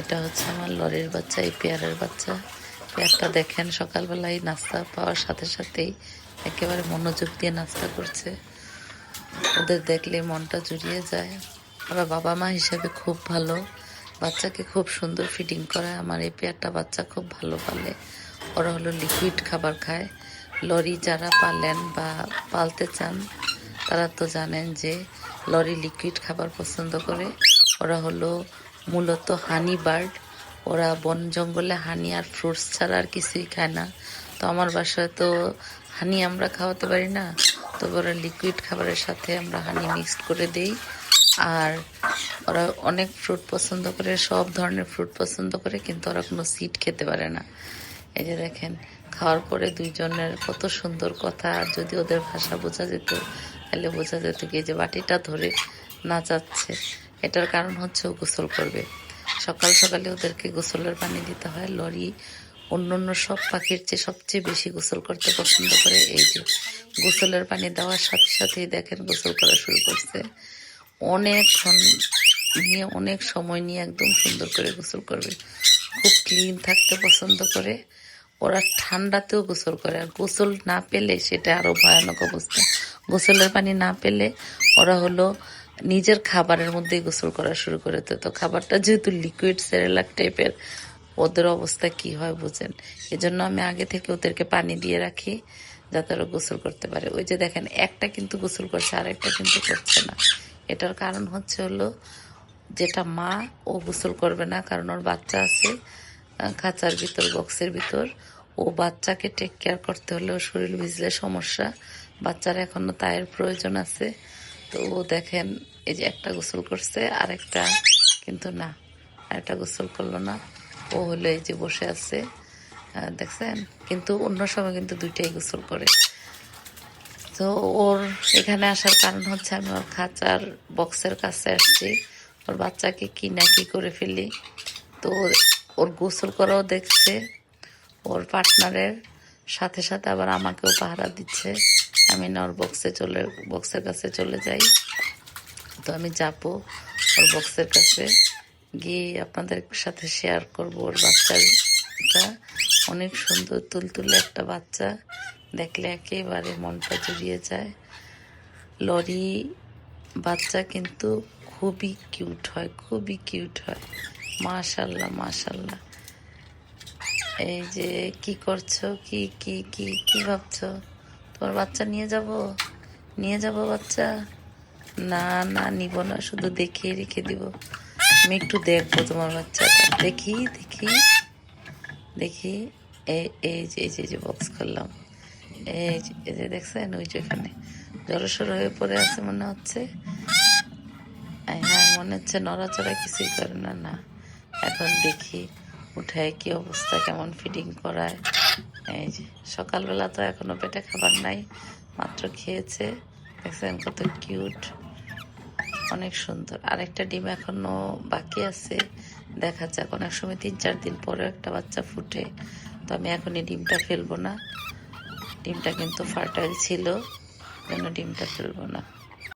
এটা হচ্ছে আমার লরির বাচ্চা, এই পেয়ারের বাচ্চা। পেয়ারটা দেখেন, সকালবেলায় নাস্তা পাওয়ার সাথে সাথেই একেবারে মনোযোগ দিয়ে নাস্তা করছে। ওদের দেখলে মনটা জুড়িয়ে যায়। ওরা বাবা মা হিসাবে খুব ভালো। বাচ্চাকে খুব সুন্দর ফিডিং করায়। আমার এই পেয়ারটা বাচ্চা খুব ভালো পালে। ওরা হলো লিকুইড খাবার খায়। লরি যারা পালেন বা পালতে চান, তারা তো জানেন যে লরি লিকুইড খাবার পছন্দ করে। ওরা হলো মূলত হানি বার্ড। ওরা বন জঙ্গলে হানি আর ফ্রুটস ছাড়া আর কিছুই খায় না। তো আমার বাসায় তো হানি আমরা খাওয়াতে পারি না। তবে ওরা লিকুইড খাবারের সাথে আমরা হানি মিক্সড করে দেই। আর ওরা অনেক ফ্রুট পছন্দ করে, সব ধরনের ফ্রুট পছন্দ করে, কিন্তু ওরা কোনো সিড খেতে পারে না। এই যে দেখেন, খাওয়ার পরে দুইজনের কত সুন্দর কথা। আর যদি ওদের ভাষা বোঝা যেত, তাহলে বোঝা যেত কি যে বাটিটা ধরে নাচাচ্ছে। এটার কারণ হচ্ছে ও গোসল করবে। সকাল সকালে ওদেরকে গোসলের পানি দিতে হয়, লরি অন্য অন্য সব পাখির চেয়ে সবচেয়ে বেশি গোসল করতে পছন্দ করে। এই যে গোসলের পানি দেওয়ার সাথে সাথেই দেখেন গোসল করা শুরু করছে। অনেকক্ষণ নিয়ে, অনেক সময় নিয়ে একদম সুন্দর করে গোসল করবে। খুব ক্লিন থাকতে পছন্দ করে। ওরা ঠান্ডাতেও গোসল করে। আর গোসল না পেলে সেটা আরও ভয়ানক অবস্থা। গোসলের পানি না পেলে ওরা হলো নিজের খাবারের মধ্যেই গোসল করা শুরু করে দিত তো খাবারটা যেহেতু লিকুইড সেরেলাক টাইপের ওদের অবস্থা কি হয় বুঝেন? এজন্য আমি আগে থেকে ওদেরকে পানি দিয়ে রাখি, যাতে ওরা গোসল করতে পারে। ওই যে দেখেন, একটা কিন্তু গোসল করছে আর একটা কিন্তু করছে না। এটার কারণ হচ্ছে হলো, যেটা মা, ও গোসল করবে না, কারণ ওর বাচ্চা আছে খাঁচার ভিতর, বক্সের ভিতর। ও বাচ্চাকে টেক কেয়ার করতে হলে ওর শরীর ভিজলে সমস্যা। বাচ্চার এখনও তায়ের প্রয়োজন আছে। তো দেখেন, এই যে একটা গোসল করছে আর একটা কিন্তু না, আরেকটা গোসল করল না। ও হলো এই যে বসে আছে দেখছেন? কিন্তু অন্য সময় কিন্তু দুইটাই গোসল করে। তো ওর এখানে আসার কারণ হচ্ছে আমি ওর খাঁচার বক্সের কাছে আসছি। ওর বাচ্চাকে কি না কি করে ফেলি। তো ওর গোসল করাও দেখছে, ওর পার্টনারের সাথে সাথে আবার আমাকেও পাহারা দিচ্ছে। আমি না, ওর বক্সে চলে বক্সের কাছে চলে যাই। তো আমি যাব ওর বক্সের কাছে। গিয়ে আপনাদের সাথে শেয়ার করব ওর বাচ্চাটা। অনেক সুন্দর তুলতুলে একটা বাচ্চা। দেখলে একেবারে মনটা জুড়িয়ে যায়। লরি বাচ্চা কিন্তু খুবই কিউট হয়, খুবই কিউট হয়। মাশাল্লাহ মাশাল্লাহ। এই যে কি করছ? কি কি কি কি ভাবছ? তোমার বাচ্চা নিয়ে যাব। নিয়ে যাব বাচ্চা। না না, নিব না, শুধু দেখিয়ে রেখে দিব। আমি একটু দেখব তোমার বাচ্চাটা। দেখি দেখি দেখি। এই যে এই যে যে বক্স করলাম এই যে দেখছেন? ওই যে এখানে জড়সড় হয়ে পড়ে আছে মনে হচ্ছে। হ্যাঁ মনে হচ্ছে নড়াচড়া কিছুই করে না না। এখন দেখি উঠায় কি অবস্থা, কেমন ফিটিং করায়। এই যে। সকালবেলা তো এখনও পেটে খাবার নাই, মাত্র খেয়েছে। দেখছেন কত কিউট, অনেক সুন্দর। আরেকটা ডিম এখনও বাকি আছে, দেখা যাক, অনেক সময় তিন চার দিন পরে একটা বাচ্চা ফুটে, তো আমি এখনই ডিমটা ফেলব না। ডিমটা কিন্তু ফার্টাইল ছিল, যেন ডিমটা ফেলব না।